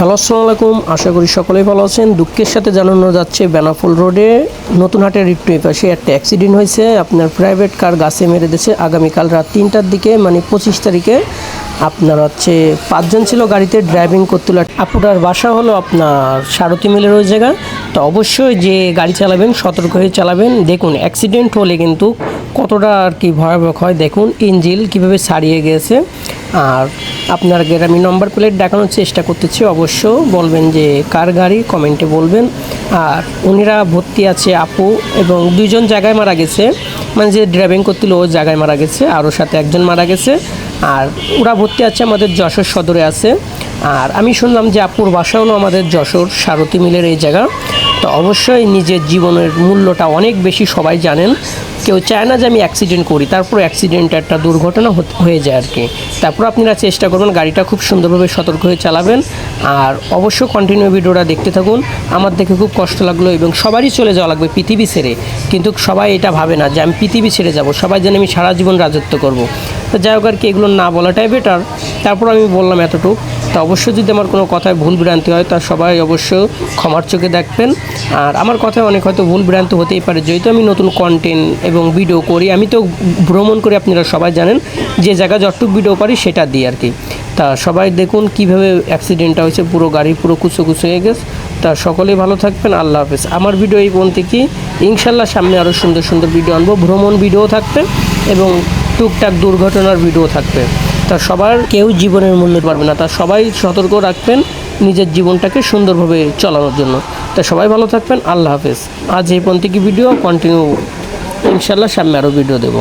Hello, আসসালামু আলাইকুম। আশা করি সকলেই ভালো আছেন। দুঃখের সাথে জানানো যাচ্ছে, বেনাফুল রোডে নতুন হাটের একটু পাশে একটা অ্যাক্সিডেন্ট হয়েছে। আপনার প্রাইভেট কার গাছে মেরে দিয়েছে। আগামীকাল রাত তিনটার দিকে মানে পঁচিশ তারিখে, আপনার হচ্ছে পাঁচজন ছিল গাড়িতে ড্রাইভিং করছিল আপুটার বাসা হলো আপনার সারথী মিলের ওই জায়গা। তো অবশ্যই যে গাড়ি চালাবেন, সতর্ক হয়ে চালাবেন। দেখুন অ্যাক্সিডেন্ট হলে কিন্তু কতটা আর কি ভয়াবহ হয় দেখুন, ইঞ্জিল কীভাবে ছাড়িয়ে গেছে। আর আপনার আমি নম্বর প্লেট দেখানোর চেষ্টা করতেছি, অবশ্য বলবেন যে কার গাড়ি, কমেন্টে বলবেন। আর উনিরা ভর্তি আছে আপু এবং দুইজন জায়গায় মারা গেছে মানে যে ড্রাইভিং করছিল ও জায়গায় মারা গেছে, আর ওর সাথে একজন মারা গেছে। আর ওরা ভর্তি আছে আমাদের যশোর সদরে আছে। আর আমি শুনলাম যে আপুর বাসা হলো আমাদের যশোর সারথী মিলের এই জায়গা। তো অবশ্যই নিজের জীবনের মূল্যটা অনেক বেশি সবাই জানেন। কেউ চায় না যে আমি অ্যাক্সিডেন্ট করি তারপর অ্যাক্সিডেন্ট একটা দুর্ঘটনা হয়ে যায় আর কি তারপর আপনারা চেষ্টা করবেন গাড়িটা খুব সুন্দরভাবে সতর্ক হয়ে চালাবেন। আর অবশ্য কন্টিনিউ ভিডিওটা দেখতে থাকুন। আমার দেখে খুব কষ্ট লাগল এবং সবারই চলে যাওয়া লাগবে পৃথিবী ছেড়ে। কিন্তু সবাই এটা ভাবে না যে আমি পৃথিবী ছেড়ে যাব, সবাই জানে আমি সারা জীবন রাজত্ব করব। তো যাই হোক আর কি, এগুলো না বলাটাই বেটার তারপর আমি বললাম এতটুকু। তা অবশ্যই যদি আমার কোনো কথায় ভুল ভ্রান্তি হয়, তা সবাই অবশ্য ক্ষমার চোখে দেখবেন। আর আমার কথায় অনেক হয়তো ভুল ভ্রান্তি হতেই পারে, যেহেতু আমি নতুন কন্টেন্ট এবং ভিডিও করি। আমি তো ভ্রমণ করি, আপনারা সবাই জানেন। যে জায়গা যতটুকু ভিডিও পারি, সেটা দিই আর কি। তা সবাই দেখুন কীভাবে অ্যাক্সিডেন্টটা হয়েছে, পুরো গাড়ি পুরো কুচো কুচো হয়ে গেছে। তা সকলেই ভালো থাকবেন, আল্লাহ হাফেজ। আমার ভিডিও এই পর্যন্ত কি? ইনশাল্লাহ সামনে আরও সুন্দর সুন্দর ভিডিও আনব। ভ্রমণ ভিডিও থাকবে এবং টুকটাক দুর্ঘটনার ভিডিও থাকবে। তা সবার কেউ জীবনের মূল্য পারবে না। তা সবাই সতর্ক রাখবেন নিজের জীবনটাকে সুন্দরভাবে চালানোর জন্য। তা সবাই ভালো থাকবেন। আল্লাহ হাফেজ। আজ এই পন্থী ভিডিও? কন্টিনিউ। ইনশাল্লাহ সামনে আরও ভিডিও দেবো।